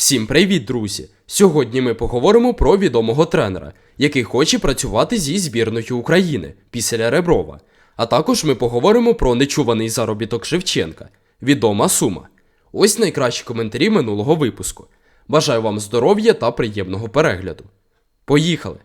Всім привіт, друзі! Сьогодні ми поговоримо про відомого тренера, який хоче працювати зі збірною України після Реброва. А також ми поговоримо про нечуваний заробіток Шевченка, відома сума. Ось найкращі коментарі минулого випуску. Бажаю вам здоров'я та приємного перегляду. Поїхали!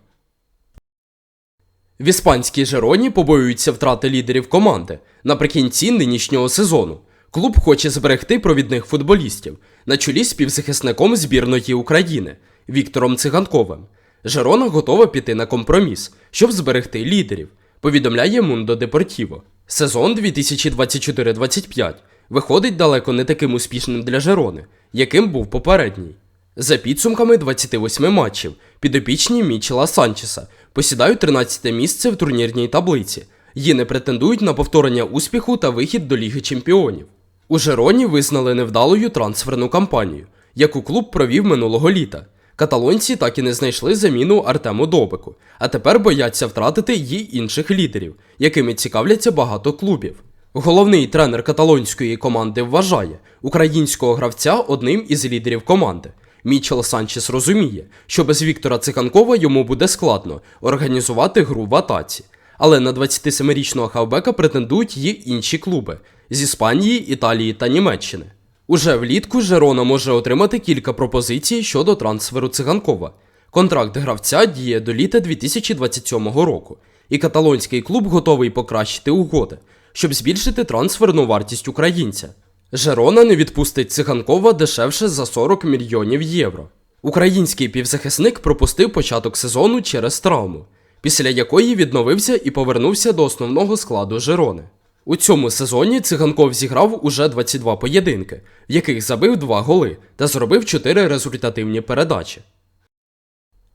В іспанській Жероні побоюються втрати лідерів команди наприкінці нинішнього сезону. Клуб хоче зберегти провідних футболістів на чолі з півзахисником збірної України Віктором Циганковим. Жерона готова піти на компроміс, щоб зберегти лідерів, повідомляє Мундо Депортіво. Сезон 2024-25 виходить далеко не таким успішним для Жерони, яким був попередній. За підсумками 28 матчів, підопічні Мічела Санчеса посідають 13 місце в турнірній таблиці і не претендують на повторення успіху та вихід до Ліги Чемпіонів. У Жероні визнали невдалою трансферну кампанію, яку клуб провів минулого літа. Каталонці так і не знайшли заміну Артему Добику, а тепер бояться втратити й інших лідерів, якими цікавляться багато клубів. Головний тренер каталонської команди вважає українського гравця одним із лідерів команди. Мічел Санчес розуміє, що без Віктора Циканкова йому буде складно організувати гру в атаці. Але на 27-річного хавбека претендують й інші клуби з Іспанії, Італії та Німеччини. Уже влітку Жерона може отримати кілька пропозицій щодо трансферу циганкова. Контракт гравця діє до літа 2027 року, і каталонський клуб готовий покращити угоди, щоб збільшити трансферну вартість українця. Жерона не відпустить циганкова дешевше за 40 мільйонів євро. Український півзахисник пропустив початок сезону через травму, після якої відновився і повернувся до основного складу Жерони. У цьому сезоні циганков зіграв уже 22 поєдинки, в яких забив 2 голи та зробив 4 результативні передачі.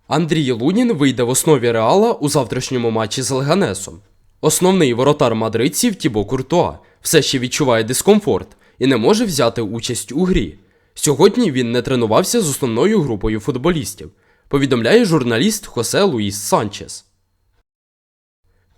Андрій Лунін вийде в основі Реала у завтрашньому матчі з Леганесом. Основний воротар мадридців Тібо Куртуа все ще відчуває дискомфорт і не може взяти участь у грі. Сьогодні він не тренувався з основною групою футболістів, повідомляє журналіст Хосе Луїс Санчес.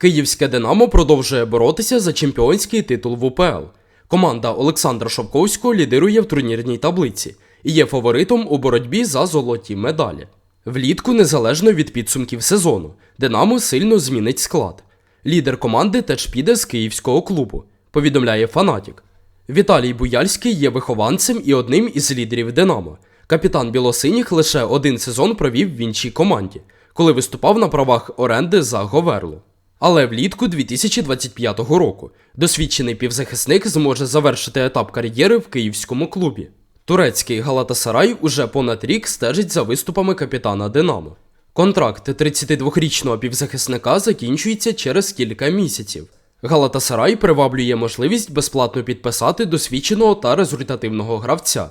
Київське Динамо продовжує боротися за чемпіонський титул в УПЛ. Команда Олександра Шовковського лідирує в турнірній таблиці і є фаворитом у боротьбі за золоті медалі. Влітку, незалежно від підсумків сезону, Динамо сильно змінить склад. Лідер команди теж піде з київського клубу, повідомляє Фанатік. Віталій Буяльський є вихованцем і одним із лідерів Динамо. Капітан Білосиніх лише один сезон провів в іншій команді, коли виступав на правах оренди за Говерлу. Але влітку 2025 року досвідчений півзахисник зможе завершити етап кар'єри в київському клубі. Турецький Галатасарай уже понад рік стежить за виступами капітана Динамо. Контракт 32-річного півзахисника закінчується через кілька місяців. Галатасарай приваблює можливість безплатно підписати досвідченого та результативного гравця.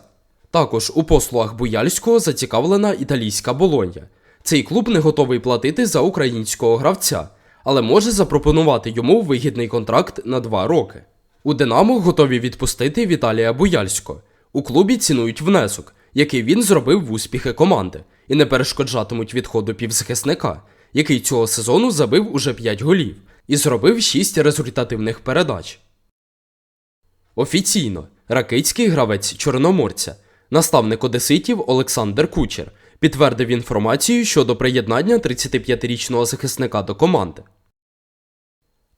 Також у послугах Буяльського зацікавлена італійська Болонья. Цей клуб не готовий платити за українського гравця, але може запропонувати йому вигідний контракт на два роки. У Динамо готові відпустити Віталія Буяльського. У клубі цінують внесок, який він зробив в успіхи команди, і не перешкоджатимуть відходу півзахисника, який цього сезону забив уже 5 голів і зробив 6 результативних передач. Офіційно ракитський гравець Чорноморця, наставник одеситів Олександр Кучер, підтвердив інформацію щодо приєднання 35-річного захисника до команди.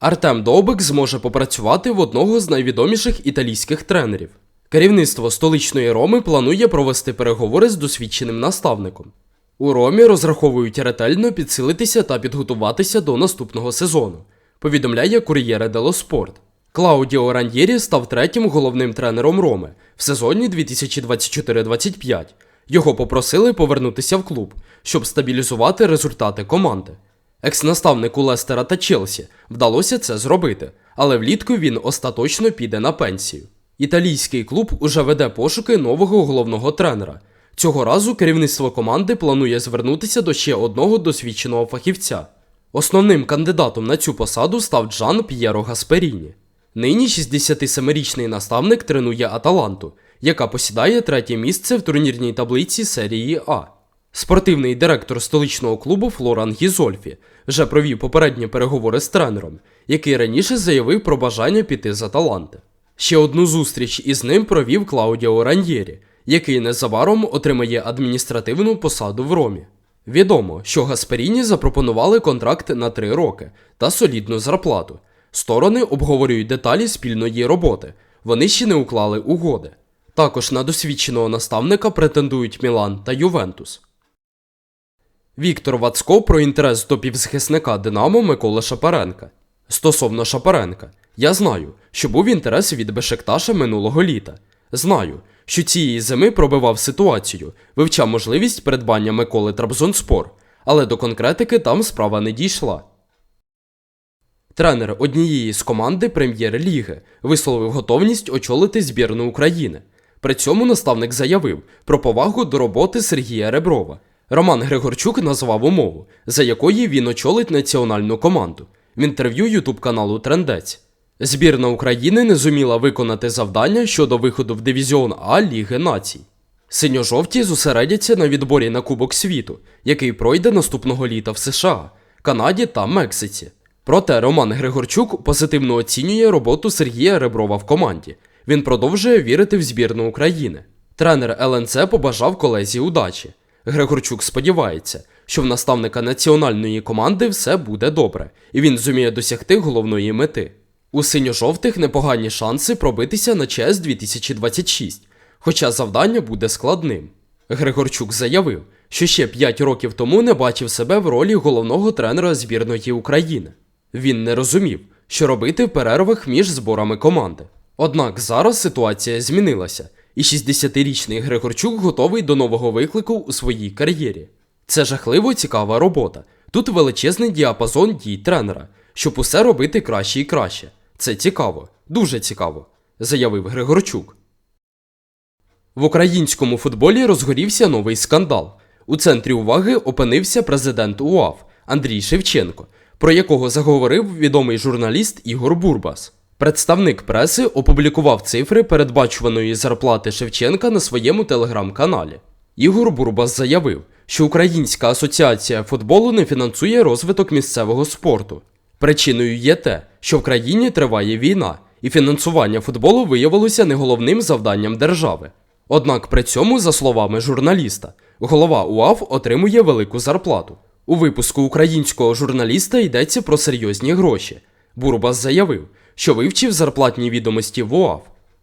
Артем Довбик зможе попрацювати в одного з найвідоміших італійських тренерів. Керівництво столичної Роми планує провести переговори з досвідченим наставником. У Ромі розраховують ретельно підсилитися та підготуватися до наступного сезону, повідомляє Кур'єре Дело Спорт. Клаудіо Раньєрі став третім головним тренером Роми в сезоні 2024-25. Його попросили повернутися в клуб, щоб стабілізувати результати команди. Екс-наставнику Лестера та Челсі вдалося це зробити, але влітку він остаточно піде на пенсію. Італійський клуб уже веде пошуки нового головного тренера. Цього разу керівництво команди планує звернутися до ще одного досвідченого фахівця. Основним кандидатом на цю посаду став Джан П'єро Гасперіні. Нині 67-річний наставник тренує Аталанту, яка посідає третє місце в турнірній таблиці серії А. Спортивний директор столичного клубу Флоран Гізольфі вже провів попередні переговори з тренером, який раніше заявив про бажання піти з Аталанти. Ще одну зустріч із ним провів Клаудіо Раньєрі, який незабаром отримає адміністративну посаду в Ромі. Відомо, що Гасперіні запропонували контракт на три роки та солідну зарплату. Сторони обговорюють деталі спільної роботи. Вони ще не уклали угоди. Також на досвідченого наставника претендують Мілан та Ювентус. Віктор Вацко про інтерес до півзахисника Динамо Миколи Шапаренка. Стосовно Шапаренка, я знаю, що був інтерес від Бешекташа минулого літа. Знаю, що цієї зими пробивав ситуацію, вивчав можливість придбання Миколи Трабзонспор, але до конкретики там справа не дійшла. Тренер однієї з команди прем'єр-ліги висловив готовність очолити збірну України. При цьому наставник заявив про повагу до роботи Сергія Реброва. Роман Григорчук назвав умову, за якої він очолить національну команду. В інтерв'ю Ютуб каналу Трендець. Збірна України не зуміла виконати завдання щодо виходу в дивізіон А Ліги націй. Синьо-жовті зосередяться на відборі на Кубок світу, який пройде наступного літа в США, Канаді та Мексиці. Проте Роман Григорчук позитивно оцінює роботу Сергія Реброва в команді. Він продовжує вірити в збірну України. Тренер ЛНЦ побажав колезі удачі. Григорчук сподівається, що в наставника національної команди все буде добре, і він зуміє досягти головної мети. У синьо-жовтих непогані шанси пробитися на ЧС 2026, хоча завдання буде складним. Григорчук заявив, що ще 5 років тому не бачив себе в ролі головного тренера збірної України. Він не розумів, що робити в перервах між зборами команди. Однак зараз ситуація змінилася, і 60-річний Григорчук готовий до нового виклику у своїй кар'єрі. Це жахливо цікава робота. Тут величезний діапазон дій тренера, щоб усе робити краще і краще. Це цікаво, дуже цікаво, заявив Григорчук. В українському футболі розгорівся новий скандал. У центрі уваги опинився президент УАФ Андрій Шевченко, про якого заговорив відомий журналіст Ігор Бурбас. Представник преси опублікував цифри передбачуваної зарплати Шевченка на своєму телеграм-каналі. Ігор Бурбас заявив, що Українська асоціація футболу не фінансує розвиток місцевого спорту. Причиною є те, що в країні триває війна, і фінансування футболу виявилося не головним завданням держави. Однак при цьому, за словами журналіста, голова УАФ отримує велику зарплату. У випуску українського журналіста йдеться про серйозні гроші. Бурбас заявив, що вивчив зарплатні відомості в УАФ.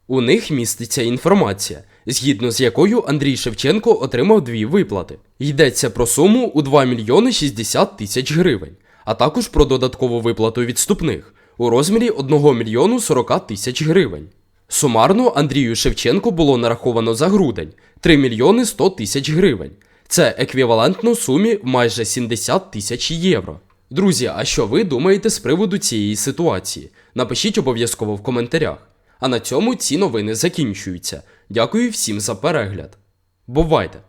У них міститься інформація, згідно з якою Андрій Шевченко отримав дві виплати. Йдеться про суму у 2 мільйони 60 тисяч гривень, а також про додаткову виплату відступних у розмірі 1 мільйону 40 тисяч гривень. Сумарно Андрію Шевченку було нараховано за грудень 3 мільйони 100 тисяч гривень. Це еквівалентно сумі майже 70 тисяч євро. Друзі, а що ви думаєте з приводу цієї ситуації? Напишіть обов'язково в коментарях. А на цьому ці новини закінчуються. Дякую всім за перегляд. Бувайте!